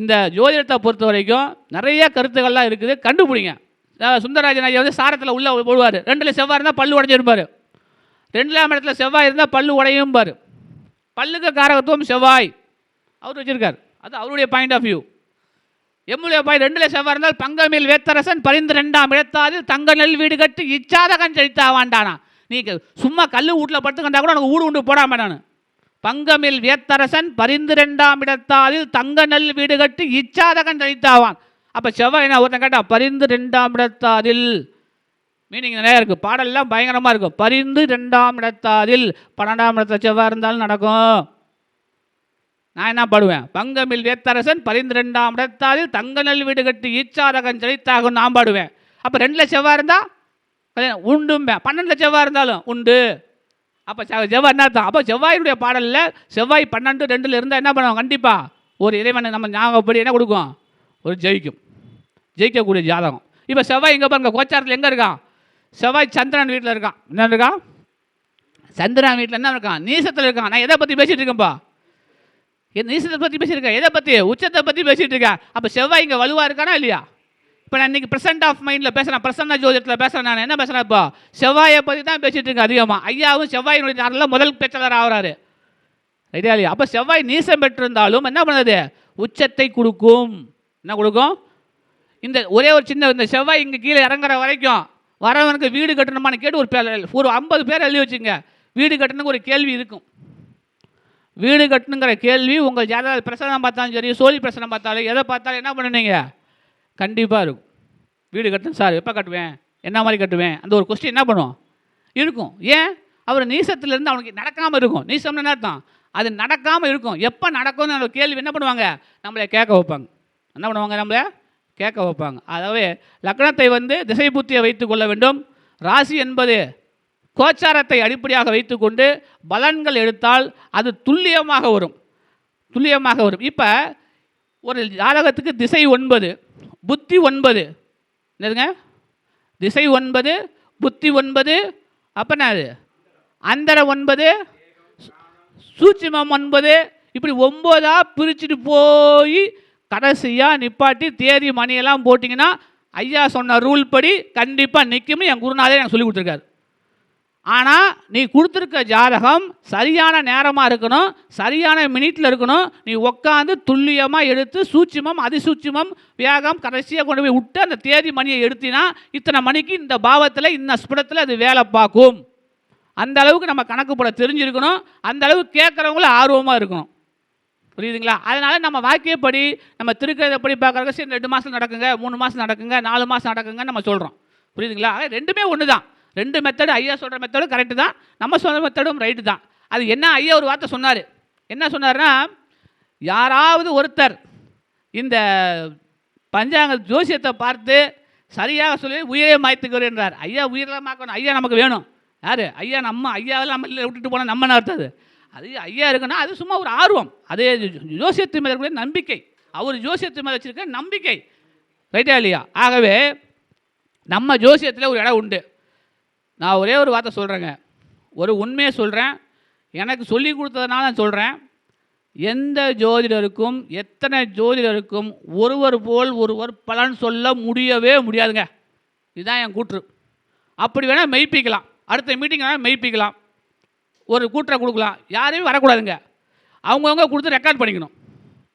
இந்த ஜோதிடத்தை பொறுத்த வரைக்கும் நிறைய கருத்துக்கள்லாம் இருக்குது. கண்டுபிடிங்க. சுந்தரராஜன் ஐயா வந்து சாரத்தில் உள்ளே போடுவார். ரெண்டில் செவ்வாய் இருந்தால் பல்லு உடஞ்சிருப்பார் ரெண்டாம் இடத்துல செவ்வாய் இருந்தால் பல்லு உடையும் பாரு பல்லுக்கு காரகத்துவம் செவ்வாய். அவர் வச்சிருக்கார். அது அவருடைய பாயிண்ட் ஆஃப் வியூ எம்முடைய பாய் ரெண்டில் லட்சம் இருந்தால் பங்கமில் வேத்தரசன் பரிந்து ரெண்டாம் இடத்தாதில் தங்க நெல் வீடு கட்டி இச்சாதகன் செழித்தாவான்டானா நீ சும்மா கல் வீட்டில் படுத்துக்கண்டா கூட உனக்கு ஊடு உண்டு போடாம நான். பங்கமில் வேத்தரசன் பரிந்து ரெண்டாம் இடத்தாதில் தங்க நெல் வீடு கட்டி இச்சாதகன் செழித்தாவான். அப்போ செவ்வாய் என்ன ஒருத்தன் கேட்டான் பரிந்து ரெண்டாம் இடத்தாதில். மீனிங் நிறையா இருக்குது பாடல்லாம் பயங்கரமாக இருக்கும் பரிந்து ரெண்டாம் இடத்தாதில். பன்னெண்டாம் இடத்த செவ்வாய் இருந்தாலும் நடக்கும். நான் என்ன பாடுவேன்? பங்கமில் வேத்தரசன் பரிந்து ரெண்டாம் தங்க நெல் வீடு கட்டி ஈச்சாரகன் செழித்தாகும் நான் பாடுவேன். அப்போ ரெண்டில் செவ்வாய் இருந்தால் கல்யாணம் உண்டும்பேன். பன்னெண்டில் செவ்வாய் இருந்தாலும் உண்டு. அப்போ செவ்வாய் என்ன அர்த்தம்? அப்போ செவ்வாயினுடைய பாடலில் செவ்வாய் பன்னெண்டு ரெண்டில் இருந்தால் என்ன பண்ணுவோம் கண்டிப்பாக ஒரு இறைவனை நம்ம ஞாபகப்படி என்ன கொடுக்கும்? ஒரு ஜெயிக்கும். ஜெயிக்கக்கூடிய ஜாதகம். இப்போ செவ்வாய் எங்கே பாருங்க கோச்சாரத்தில் எங்கே இருக்கான்? செவ்வாய் சந்திரன் வீட்டில் இருக்கான். என்ன இருக்கான்? சந்திரன் வீட்டில் என்ன இருக்கான்? நீசத்தில் இருக்கான். நான் எதை பற்றி பேசிகிட்டு இருக்கேன்ப்பா நீசத்தை பற்றி பேசியிருக்கேன். எதை பற்றி உச்சத்தை பற்றி பேசிகிட்டு இருக்கேன். அப்போ செவ்வாய் இங்கே வலுவாக இருக்கானா இல்லையா? இப்போ நான் இன்றைக்கி ப்ரெசன்ட் ஆஃப் மைண்டில் பேசுகிறேன் பிரசன்ன ஜோதியத்தில் பேசுகிறேன் நான். என்ன பேசுகிறேன் இப்போ? செவ்வாயை பற்றி தான் பேசிகிட்டு இருக்கேன் அதிகமாக ஐயாவும் செவ்வாயினுடைய நாளில் முதல் பேச்சாளர் ஆகிறாரு. ரைட்டா இல்லையா? அப்போ செவ்வாய் நீசம் பெற்றிருந்தாலும் என்ன பண்ணுது? உச்சத்தை கொடுக்கும். என்ன கொடுக்கும்? இந்த ஒரே ஒரு சின்ன இந்த செவ்வாய் இங்கே கீழே இறங்குற வரைக்கும் வரவனுக்கு வீடு கட்டணுமான்னு கேட்டு ஒரு பேர் ஒரு ஐம்பது பேர் எழுதி வச்சுங்க. வீடு கட்டணுக்கு ஒரு கேள்வி இருக்கும். வீடு கட்டணுங்கிற கேள்வி உங்கள் ஜாதக பிரசனம் பார்த்தாலும் சரி சோழி பிரசனம் பார்த்தாலும் எதை பார்த்தாலும் என்ன பண்ணுவீங்க கண்டிப்பாக இருக்கும். வீடு கட்டணும் சார் எப்போ கட்டுவேன்? என்ன மாதிரி கட்டுவேன்? அந்த ஒரு கொஸ்டின் என்ன பண்ணுவோம் இருக்கும். ஏன்? அவர் நீசத்துலேருந்து அவனுக்கு நடக்காமல் இருக்கும். நீசம்னு என்ன அர்த்தம்? அது நடக்காமல் இருக்கும். எப்போ நடக்கும்னு அந்த கேள்வி என்ன பண்ணுவாங்க? நம்மளை கேட்க வைப்பாங்க. என்ன பண்ணுவாங்க நம்மளை? கேட்க வைப்பாங்க. அதாவது லக்னத்தை வந்து திசை புத்தியை வைத்து கொள்ள வேண்டும். ராசி என்பது கோச்சாரத்தை அடிப்படையாக வைத்துக்கொண்டு பலன்கள் எடுத்தால் அது துல்லியமாக வரும். துல்லியமாக வரும். இப்போ ஒரு ஜாதகத்துக்கு திசை ஒன்பது புத்தி ஒன்பது. என்னதுங்க? திசை ஒன்பது புத்தி ஒன்பது அப்போ என்னது? அந்தர ஒன்பது சூட்சிமம் ஒன்பது இப்படி ஒம்போதாக பிரிச்சுட்டு போய் கடைசியாக நிப்பாட்டி தேதி மணியெல்லாம் போட்டிங்கன்னா ஐயா சொன்ன ரூல் படி கண்டிப்பாக நிற்கும்னு என் குருநாதே எனக்கு சொல்லி கொடுத்துருக்காரு. ஆனால் நீ கொடுத்துருக்க ஜாதகம் சரியான நேரமாக இருக்கணும் சரியான மினிட்டில் இருக்கணும். நீ உட்காந்து துல்லியமாக எடுத்து சூட்சிமம் அதிசூட்சிமம் வேகம் கடைசியாக கொண்டு போய் விட்டு அந்த தேதி மணியை எடுத்தினா இத்தனை மணிக்கு இந்த பாவத்தில் இந்த ஸ்புடத்தில் அது வேலை பார்க்கும். அந்த அளவுக்கு நம்ம கணக்கு போட தெரிஞ்சிருக்கணும். அந்த அளவுக்கு கேட்குறவங்களும் ஆர்வமாக இருக்கணும். புரியுதுங்களா? அதனால் நம்ம வாக்கியப்படி நம்ம திருக்கிறதப்படி பார்க்குறக்க சரி ரெண்டு மாதம் நடக்குங்க மூணு மாதம் நடக்குங்க நாலு மாதம் நடக்குங்க நம்ம சொல்கிறோம் புரியுதுங்களா? ரெண்டுமே ஒன்று தான் ரெண்டு மெத்தடு ஐயா சொல்கிற மெத்தடும் கரெக்டு தான். நம்ம சொல்கிற மெத்தடும் ரைட்டு தான். அது என்ன ஐயா ஒரு வார்த்தை சொன்னார்? என்ன சொன்னார்னா யாராவது ஒருத்தர் இந்த பஞ்சாங்க ஜோசியத்தை பார்த்து சரியாக சொல்லி உயிரை மாய்த்துக்கிறேன் என்றார். ஐயா உயிரெல்லாம் மாக்கணும். ஐயா நமக்கு வேணும். யார்? ஐயா நம்ம ஐயாவெல்லாம் நம்ம இல்லை விட்டுட்டு போனால் நம்ம அர்த்தது அது? ஐயா இருக்குன்னா அது சும்மா ஒரு ஆர்வம். அது ஜோசியத்து மேலே இருக்கக்கூடிய நம்பிக்கை. அவர் ஜோசியத்து மேலே வச்சிருக்க நம்பிக்கை. ரைட்டா இல்லையா? ஆகவே நம்ம ஜோசியத்தில் ஒரு இடம் உண்டு. நான் ஒரே ஒரு வார்த்தை சொல்கிறேங்க ஒரு உண்மையை சொல்கிறேன் எனக்கு சொல்லி கொடுத்ததுனால நான் சொல்கிறேன் எந்த ஜோதிடருக்கும் எத்தனை ஜோதிடருக்கும் ஒருவர் போல் ஒருவர் பலன் சொல்ல முடியவே முடியாதுங்க. இதுதான் என் கூற்று. அப்படி வேணால் மெய்ப்பிக்கலாம். அடுத்த மீட்டிங் வேணால் மெய்ப்பிக்கலாம். ஒரு கூற்றை கொடுக்கலாம். யாரையும் வரக்கூடாதுங்க. அவங்கவுங்க கொடுத்து ரெக்கார்ட் பண்ணிக்கணும்.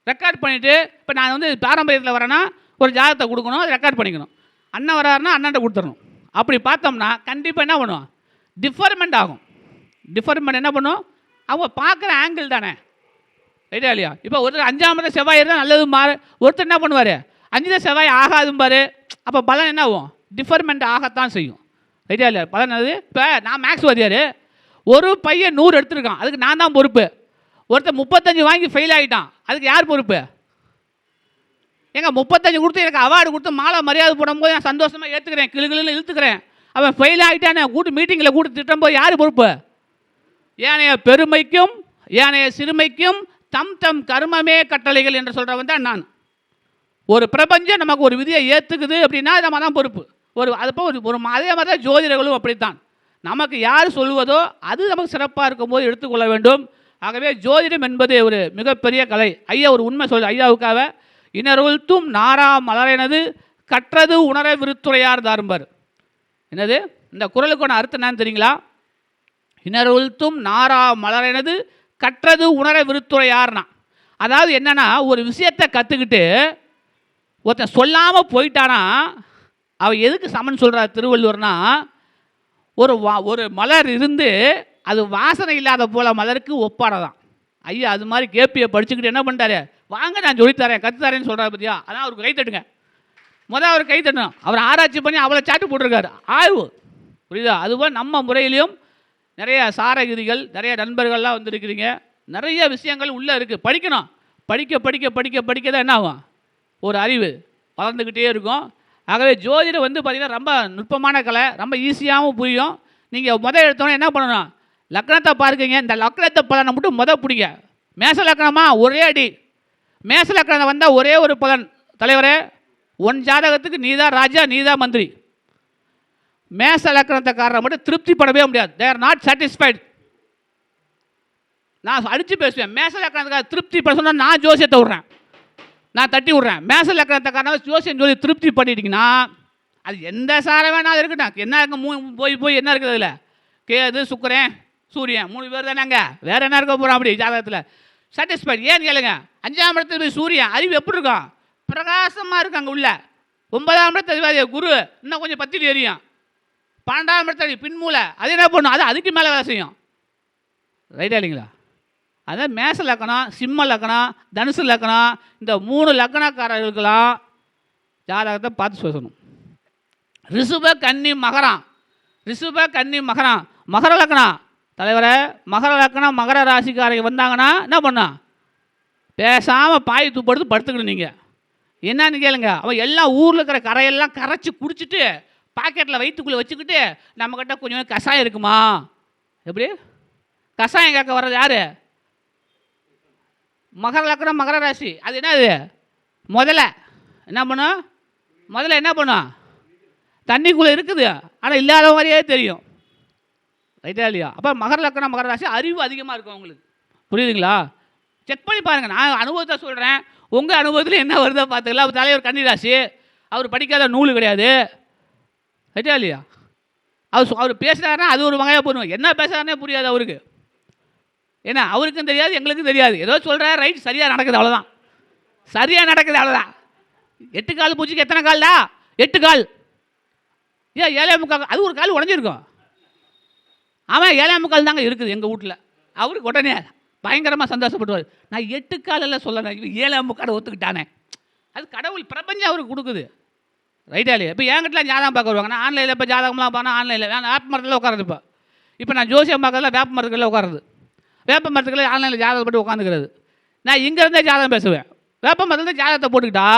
ரெக்கார்ட் பண்ணிவிட்டு இப்போ நான் வந்து பாரம்பரியத்தில் வரேன்னா ஒரு ஜாதகத்தை கொடுக்கணும். ரெக்கார்ட் பண்ணிக்கணும். அண்ணன் வராருன்னா அண்ணன்ட்ட கொடுத்துடணும். அப்படி பார்த்தோம்னா கண்டிப்பாக என்ன பண்ணுவோம் டிஃபர்மெண்ட் ஆகும். டிஃபர்மெண்ட் என்ன பண்ணும்? அவங்க பார்க்குற ஆங்கிள் தானே. ரைட்டா இல்லையா? இப்போ ஒருத்தர் அஞ்சாம் மணி செவ்வாய் இருந்தால் நல்லது மாறு ஒருத்தர் என்ன பண்ணுவார்? அஞ்சு செவ்வாய் ஆகாதும்பாரு அப்போ பலன் என்ன ஆகும்? டிஃபர்மெண்ட் ஆகத்தான் செய்யும். ரைட்டா இல்லையா? பலன் அது இப்போ நான் மேக்ஸ் வாதியார் ஒரு பையன் நூறு எடுத்திருக்கான். அதுக்கு நான் தான் பொறுப்பு. ஒருத்தர் முப்பத்தஞ்சு வாங்கி ஃபெயில் ஆகிட்டான் அதுக்கு யார் பொறுப்பு? ஏங்க முப்பத்தஞ்சு கொடுத்து எனக்கு அவார்டு கொடுத்து மாலை மரியாதை போடும்போது நான் சந்தோஷமாக ஏற்றுக்கிறேன் கிளுகிளுன்னு இழுத்துக்கிறேன். அவன் ஃபெயில் ஆகிட்டானே கூட்டு மீட்டிங்கில் கூட்டு திட்டம் போது யார் பொறுப்பு? ஏனைய பெருமைக்கும் ஏனைய சிறுமைக்கும் தம் தம் கர்மமே கட்டளைகள் என்று சொல்கிறவன் தான் நான். ஒரு பிரபஞ்சம் நமக்கு ஒரு விதியை ஏற்றுக்குது அப்படின்னா நம்ம தான் பொறுப்பு. ஒரு அதுப்போ ஒரு ஒரு அதே மாதிரி தான் ஜோதிடர்களும் அப்படித்தான். நமக்கு யார் சொல்வதோ அது நமக்கு சிறப்பாக இருக்கும்போது எடுத்துக்கொள்ள வேண்டும். ஆகவே ஜோதிடம் என்பது ஒரு மிகப்பெரிய கலை. ஐயா ஒரு உண்மை சொல் ஐயாவுக்காக. இனருள்த்தும் நாரா மலரெனது கற்றது உணர விருத்துறையார் தாரும்பர். என்னது? இந்த குரலுக்கான அர்த்தம் என்னன்னு தெரியுங்களா? இனருள்த்தும் நாரா மலரெனது கற்றது உணர விருத்துறையார்னா. அதாவது என்னன்னா ஒரு விஷயத்தை கற்றுக்கிட்டு ஒருத்தன் சொல்லாமல் போயிட்டானா அவன் எதுக்கு சமன் சொல்கிறார் திருவள்ளுவர்னா ஒரு வா ஒரு மலர் இருந்து அது வாசனை இல்லாத போல மலருக்கு ஒப்பானதான். ஐயா அது மாதிரி கேபியை படிச்சுக்கிட்டு என்ன பண்ணிட்டாரு? வாங்க நான் சொல்லித்தரேன். கற்றுத்தரேன்னு சொல்கிறார் பற்றியா அதான் அவருக்கு கை தட்டுங்க. முதல் அவர் கை தட்டணும். அவர் ஆராய்ச்சி பண்ணி அவ்வளோ சாட்டு போட்டிருக்காரு. ஆய்வு. புரியுதா? அதுபோல் நம்ம முறையிலையும் நிறைய சாரகிரிகள் நிறைய நண்பர்கள்லாம் வந்திருக்கிறீங்க. நிறைய விஷயங்கள் உள்ளே இருக்குது படிக்கணும். படிக்க படிக்க படிக்க படிக்க தான் என்ன ஆகும்? ஒரு அறிவு வளர்ந்துக்கிட்டே இருக்கும். ஆகவே ஜோதிடம் வந்து பார்த்திங்கன்னா ரொம்ப நுட்பமான கலை ரொம்ப ஈஸியாகவும் புரியும். நீங்கள் முதல் எடுத்தோன்னே என்ன பண்ணணும்? லக்னத்தை பார்க்குங்க இந்த லக்னத்தை பலனை மட்டும் முத பிடிங்க. மேச லக்னமாக ஒரே அடி. மேச வந்தால் ஒரே ஒரு பலன். தலைவரே உன் ஜாதகத்துக்கு நீதான் ராஜா நீதான் மந்திரி. மேச லக்கணத்தைக்காரரை மட்டும் திருப்தி படவே முடியாது. தே ஆர் நாட் சாட்டிஸ்ஃபைடு நான் அடித்து பேசுவேன். மேச லக்கணத்துக்கார திருப்தி பட சொன்னால் நான் ஜோசியத்தை விட்றேன். நான் தட்டி விட்றேன். மேச லக்கணத்தைக்காரன் ஜோசியம் சொல்லி திருப்தி பண்ணிட்டீங்கன்னா அது எந்த சாரம் வேணாலும் இருக்கட்டும். என்ன இருக்கு மூ போய் போய் என்ன இருக்குது அதில்? கேது சுக்கரன் சூரியன் மூணு பேர் தானேங்க வேறு என்ன இருக்க போகிறோம் அப்படி ஜாதகத்தில்? சாட்டிஸ்ஃபைட் ஏன்னு கேளுங்க. அஞ்சாம் இடத்துல போய் சூரியன் அறிவு எப்படி இருக்கும் பிரகாசமாக இருக்கும் அங்கே உள்ள. ஒன்பதாம் இடத்துல குரு இன்னும் கொஞ்சம் பத்திரி எரியும். பன்னெண்டாம் இடத்துல பின்மூலை அது என்ன பண்ணும்? அது அதுக்கு மேலே வேலை செய்யும். ரைட்டா இல்லைங்களா? அதான் மேச லக்கணம் சிம்ம லக்கணம் தனுசு லக்கணம் இந்த மூணு லக்கணக்காரர்களுக்கெல்லாம் ஜாதகத்தை பார்த்து சொல்லணும் ரிஷப கன்னி மகரம். ரிஷப கன்னி மகரம். மகர லக்கணம். தலைவரை மகர லக்கணம் மகர ராசிக்காரங்க வந்தாங்கன்னா என்ன பண்ணான் பேசாமல் பாய் தூப்படுத்து படுத்துக்கணும் நீங்கள் என்னன்னு கேளுங்க. அவன் எல்லாம் ஊரில் இருக்கிற கரையெல்லாம் கரைச்சி குடிச்சிட்டு பாக்கெட்டில் வயிற்றுக்குள்ளே வச்சுக்கிட்டு நம்மக்கிட்ட கொஞ்சம் கஷாயம் இருக்குமா? எப்படி? கஷாயம் கேட்க வர்றது யார்? மகர லக்கணம் மகர ராசி. அது என்னது? முதல்ல என்ன பண்ணும்? முதல்ல என்ன பண்ணும்? தண்ணிக்குள்ளே இருக்குது. ஆனால் இல்லாத மாதிரியே தெரியும். ரைட்டா இல்லையா? அப்போ மகர லக்கணம் மகர ராசி அறிவு அதிகமாக இருக்கும் அவங்களுக்கு. புரியுதுங்களா? செக் பண்ணி பாருங்கள் நான் அனுபவத்தை சொல்கிறேன் உங்கள் அனுபவத்தில் என்ன வருதோ பார்த்துக்கலாம். அவர் தலைவர் கன்னிராசி. அவர் படிக்காத நூல் கிடையாது. ரைட்டா இல்லையா? அவர் அவர் பேசுகிறாருன்னா அது ஒரு வகையாக போடுவோம் என்ன பேசுகிறாருனே புரியாது அவருக்கு. ஏன்னா அவருக்கும் தெரியாது எங்களுக்கும் தெரியாது. ஏதோ சொல்கிறார் ரைட் சரியாக நடக்குது அவ்வளோதான் சரியாக நடக்குது அவ்வளோதான் எட்டு கால் பூச்சிக்கு எத்தனை கால்டா எட்டு கால். ஏன் ஏழே முக்கால் அது ஒரு கால் உடஞ்சிருக்கும். ஆமாம் ஏழே முக்கால் தாங்க இருக்குது எங்கள் வீட்டில். அவருக்கு உடனே பயங்கரமாக சந்தோஷப்படுவார் நான் எட்டு காலில் சொல்லணும் ஏழாம் ஏழே முக்கால் ஒத்துக்கிட்டானே. அது கடவுள் பிரபஞ்சம் அவருக்கு கொடுக்குது. ரைட்டா இல்லையா? இப்போ என்கிட்டலாம் ஜாதகம் பார்க்க வருவாங்க. நான் ஆன்லைனில் இப்போ ஜாதகம்லாம் போனால் ஆன்லைனில். நான் வேப்ப மரத்தில் உட்காருது இப்போ. இப்போ நான் ஜோசியம் பார்க்கறதுல வேப்ப மரத்துக்குள்ள உட்காருது வேப்ப மரத்துக்குள்ள ஆன்லைனில் ஜாதகம் போட்டு உட்காந்துக்கிறது. நான் இங்கேருந்தே ஜாதகம் பேசுவேன். வேப்ப மரத்துல ஜாதகத்தை போட்டுக்கிட்டா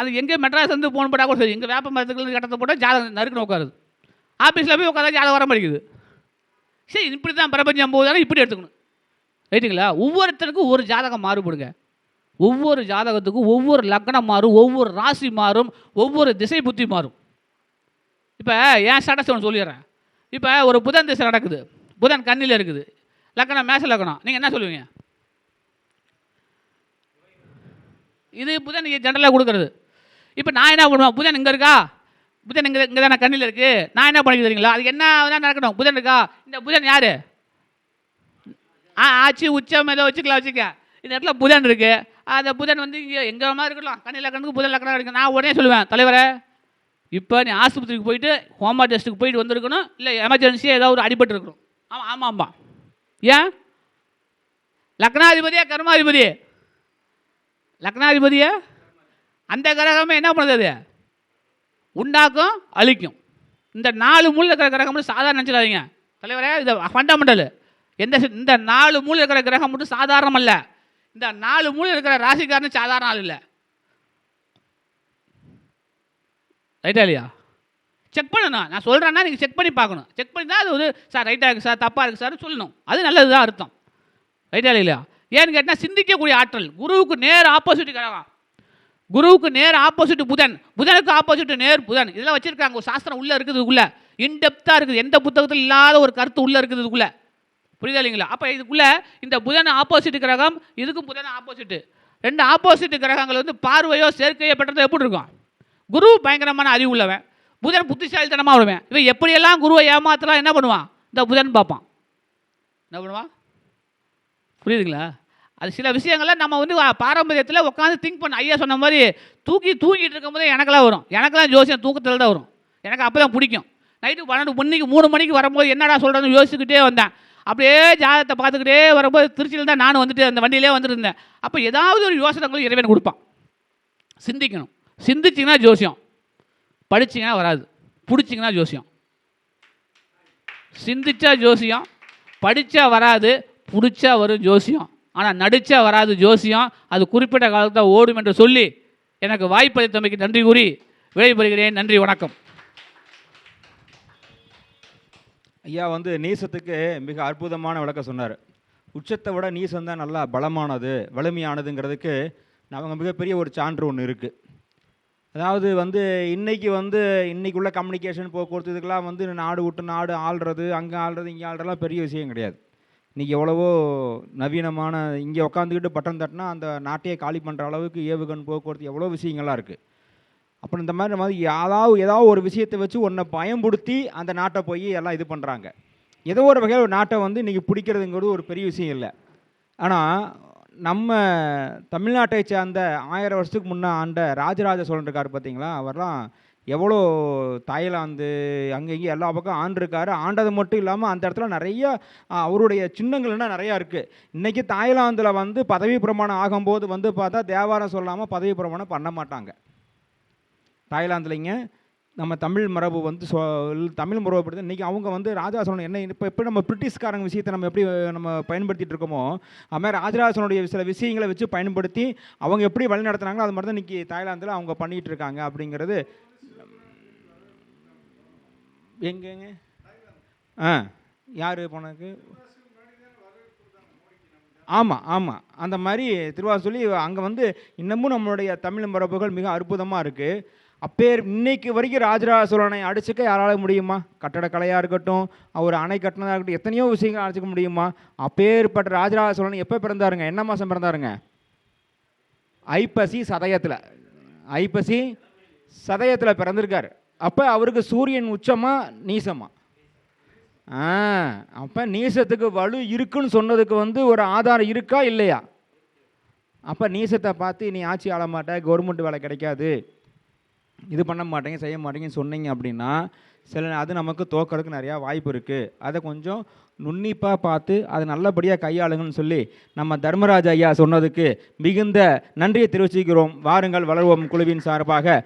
அது எங்கே மெட்ராஸ் வந்து ஃபோன் போட்டால் கூட சரி. எங்கள் வேப்ப மரத்துக்குள்ள கட்டத்தை போட்டால் ஜாதகம் நறுக்குன்னு உட்காருது. ஆஃபீஸில் போய் உட்காந்தா ஜாதகம் வர மாட்டேங்குது. சரி இப்படி தான் பிரபஞ்சம் போகுதானே இப்படி எடுத்துக்கணும். ரைட்டுங்களா ஒவ்வொருத்தருக்கும் ஒரு ஜாதகம் மாறுபடுங்க. ஒவ்வொரு ஜாதகத்துக்கும் ஒவ்வொரு லக்னம் மாறும் ஒவ்வொரு ராசி மாறும் ஒவ்வொரு திசை புத்தி மாறும். இப்போ ஏன் ஸ்டேட்டஸ் ஒன்று சொல்லிடுறேன். இப்போ ஒரு புதன் திசை நடக்குது. புதன் கண்ணில் இருக்குது. லக்கணம் மேச லக்கணம் நீங்கள் என்ன சொல்லுவீங்க? இது புதன் ஜென்ரலாக கொடுக்குறது. இப்போ நான் என்ன பண்ணுவேன்? புதன் இங்கே இருக்கா? புதன் இங்கே இங்கே தானே கண்ணில் இருக்குது நான் என்ன பண்ணிக்கிறீங்களா அது அதுக்கு என்ன நடக்கணும்? புதன் இருக்கா? இந்த புதன் யார்? ஆ ஆச்சு உச்சம் ஏதோ வச்சுக்கலாம் வச்சுக்க இந்த இடத்துல புதன் இருக்குது அந்த புதன் வந்து இங்கே எங்கே மாதிரி இருக்கலாம் கண்ணில் கண்ணுக்கு புதன் லக்கணம் இருக்கு. நான் உடனே சொல்லுவேன் தலைவரே இப்போ நீ ஆஸ்பத்திரிக்கு போயிட்டு ஹோமா டெஸ்ட்டுக்கு போயிட்டு வந்திருக்கணும். இல்லை எமர்ஜென்சியாக ஏதாவது ஒரு அடிபட்டு இருக்கணும். ஆமாம் ஆமாம் ஆமாம் ஏன்? லக்னாதிபதியா கர்மாதிபதி? லக்னாதிபதியா? அந்த கிரகமே என்ன பண்ணுறது உண்டாக்கும் அழிக்கும். இந்த நாலு மூலையில் கிரகம்னு சாதாரண நினச்சிடாதீங்க தலைவரே இது ஃபண்டமெண்டல் எந்த இந்த நாலு மூலம் இருக்கிற கிரகம் மட்டும் சாதாரணம் அல்ல இந்த நாலு மூலையில் இருக்கிற ராசிக்காரன் சாதாரண ஆள் இல்லை. ரைட்டா இல்லையா? செக் பண்ணணும் நான். சொல்கிறேன்னா நீங்கள் செக் பண்ணி பார்க்கணும். செக் பண்ணி தான் அது ஒரு சார் ரைட்டாக இருக்குது சார் தப்பாக இருக்குது சார் சொல்லணும். அது நல்லது தான் அர்த்தம் ரைட்டா இல்லையா? ஏன்னு கேட்டால் சிந்திக்கக்கூடிய ஆற்றல். குருவுக்கு நேர் ஆப்போசிட் கிரகம். குருவுக்கு நேர் ஆப்போசிட் புதன். புதனுக்கு ஆப்போசிட் நேர் புதன். இதெல்லாம் வச்சுருக்காங்க. ஒரு சாஸ்திரம் உள்ளே இருக்குது இதுக்குள்ள. இன்டெப்த்தாக இருக்குது. எந்த புத்தகத்தில் இல்லாத ஒரு கருத்து உள்ளே இருக்குது இதுக்குள்ளே. புரியுதா இல்லைங்களா? அப்போ இதுக்குள்ள இந்த புதன் ஆப்போசிட் கிரகம் இதுக்கும் புதன் ஆப்போசிட்டு ரெண்டு ஆப்போசிட் கிரகங்கள் வந்து பார்வையோ சேர்க்கையோ பெற்றதோ எப்படி இருக்கும்? குரு பயங்கரமான அறிவு உள்ளவன் புதன் புத்திசாலித்தனமாக வருவேன். இவன் எப்படியெல்லாம் குருவை ஏமாத்தலாம் என்ன பண்ணுவான்? இந்த புதன் பார்ப்பான். என்ன பண்ணுவான்? புரியுதுங்களா? அது சில விஷயங்களை நம்ம வந்து பாரம்பரியத்தில் உட்காந்து திங்க் பண்ண ஐயா சொன்ன மாதிரி தூக்கி தூங்கிட்டு இருக்கும்போதே எனக்கெல்லாம் வரும். எனக்கெல்லாம் ஜோசியம் தூக்கத்தில் தான் வரும். எனக்கு அப்போ தான் பிடிக்கும். நைட்டு பன்னெண்டு மணிக்கு மூணு மணிக்கு வரும்போது என்னடா சொல்கிறேன்னு யோசிச்சுக்கிட்டே வந்தேன். அப்படியே ஜாதகத்தை பார்த்துக்கிட்டே வரும்போது திருச்சியில் தான் நானும் வந்துட்டு அந்த வண்டியிலே வந்துருந்தேன். அப்போ ஏதாவது ஒரு யோசனைகளும் இறைவன் கொடுப்பான். சிந்திக்கணும். சிந்திச்சிங்கன்னா ஜோசியம். படிச்சிங்கன்னா வராது. பிடிச்சிங்கன்னா ஜோசியம். சிந்திச்சா ஜோசியம் படித்தா வராது பிடிச்சா வரும் ஜோசியம். ஆனால் நடிச்சா வராது ஜோசியம். அது குறிப்பிட்ட காலத்தில் ஓடும் என்று சொல்லி எனக்கு வாய்ப்பளித்தமைக்கு நன்றி கூறி விடைபெறுகிறேன். நன்றி வணக்கம். ஐயா வந்து நீசத்துக்கு மிக அற்புதமான விளக்கம் சொன்னார். உச்சத்தை விட நீசம் தான் நல்லா பலமானது வலிமையானதுங்கிறதுக்கு நமக்கு மிகப்பெரிய ஒரு சான்று ஒன்று இருக்குது அதாவது வந்து இன்றைக்கி வந்து இன்றைக்குள்ள கம்யூனிகேஷன் போக்குவரத்து இதுக்கெல்லாம் வந்து நாடு விட்டு நாடு ஆள்றது அங்கே ஆள்றது இங்கே ஆள்றதுலாம் பெரிய விஷயம் கிடையாது. இன்றைக்கி எவ்வளவோ நவீனமான இங்கே உட்காந்துக்கிட்டு பட்டன் தட்டினா அந்த நாட்டையே காலி பண்ணுற அளவுக்கு ஏவுகண் போக்குவரத்து எவ்வளோ விஷயங்கள்லாம் இருக்குது அப்புறம் இந்த மாதிரி மாதிரி ஏதாவது ஏதாவது ஒரு விஷயத்தை வச்சு ஒன்றை பயன்படுத்தி அந்த நாட்டை போய் எல்லாம் இது பண்ணுறாங்க ஏதோ ஒரு வகையில் ஒரு நாட்டை வந்து இன்றைக்கி பிடிக்கிறதுங்கிறது ஒரு பெரிய விஷயம் இல்லை. ஆனால் நம்ம தமிழ்நாட்டை சேர்ந்த ஆயிரம் வருஷத்துக்கு முன்னே ஆண்ட ராஜராஜ சோழன் இருக்கார் பார்த்தீங்களா அவர்லாம் எவ்வளோ தாய்லாந்து அங்கே இங்கே எல்லா பக்கம் ஆண்டிருக்காரு ஆண்டது மட்டும் இல்லாமல் அந்த இடத்துல நிறைய அவருடைய சின்னங்கள்னா நிறையா இருக்குது இன்றைக்கி தாய்லாந்தில் வந்து பதவி பிரமாணம் ஆகும்போது வந்து பார்த்தா தேவாரம் சொல்லாமல் பதவி பிரமாணம் பண்ண மாட்டாங்க. தாய்லாந்துலைங்க நம்ம தமிழ் மரபு வந்து சொ தமிழ் மரபுப்படுது இன்றைக்கி அவங்க வந்து ராஜா சோழன் என்ன இப்போ எப்படி நம்ம பிரிட்டிஷ்காரங்க விஷயத்தை நம்ம எப்படி நம்ம பயன்படுத்திட்டு இருக்கோமோ அது மாதிரி ராஜராசனுடைய சில விஷயங்களை வச்சு பயன்படுத்தி அவங்க எப்படி வழி நடத்துனாங்களோ அது மாதிரி தான் இன்றைக்கி தாய்லாந்தில் அவங்க பண்ணிகிட்டு இருக்காங்க அப்படிங்கிறது. எங்கேங்க? ஆ யார் போனதுக்கு ஆமாம் ஆமாம் அந்த மாதிரி திருவாரூர் சொல்லி அங்கே வந்து இன்னமும் நம்மளுடைய தமிழ் மரபுகள் மிக அற்புதமாக இருக்குது அப்பேர் இன்னைக்கு வரைக்கும் ராஜராஜ சோழனை அடிச்சுக்க யாரால முடியுமா? கட்டடக்கலையாக இருக்கட்டும் அவர் அணை கட்டினதாக இருக்கட்டும் எத்தனையோ விஷயங்கள் அடிச்சுக்க முடியுமா? அப்பேற்பட்ட ராஜராஜ சோழன் எப்போ பிறந்தாருங்க? என்ன மாதம் பிறந்தாருங்க? ஐப்பசி சதயத்தில். ஐப்பசி சதயத்தில் பிறந்திருக்காரு. அப்போ அவருக்கு சூரியன் உச்சமா நீசமா? ஆ அப்போ நீசத்துக்கு வலு இருக்குன்னு சொன்னதுக்கு வந்து ஒரு ஆதாரம் இருக்கா இல்லையா? அப்போ நீசத்தை பார்த்து நீ ஆட்சி ஆள மாட்ட கவர்மெண்ட் வேலை கிடைக்காது. இது பண்ண மாட்டேங்க செய்ய மாட்டேங்கன்னு சொன்னீங்க அப்படின்னா சில அது நமக்கு தோக்கிறதுக்கு நிறையா வாய்ப்பு இருக்குது அதை கொஞ்சம் நுண்ணிப்பாக பார்த்து அதை நல்லபடியாக கையாளுங்கன்னு சொல்லி நம்ம தர்மராஜ ஐயா சொன்னதுக்கு மிகுந்த நன்றியை தெரிவிச்சுக்கிறோம். வாருங்கள் வளர்வோம் குழுவின் சார்பாக.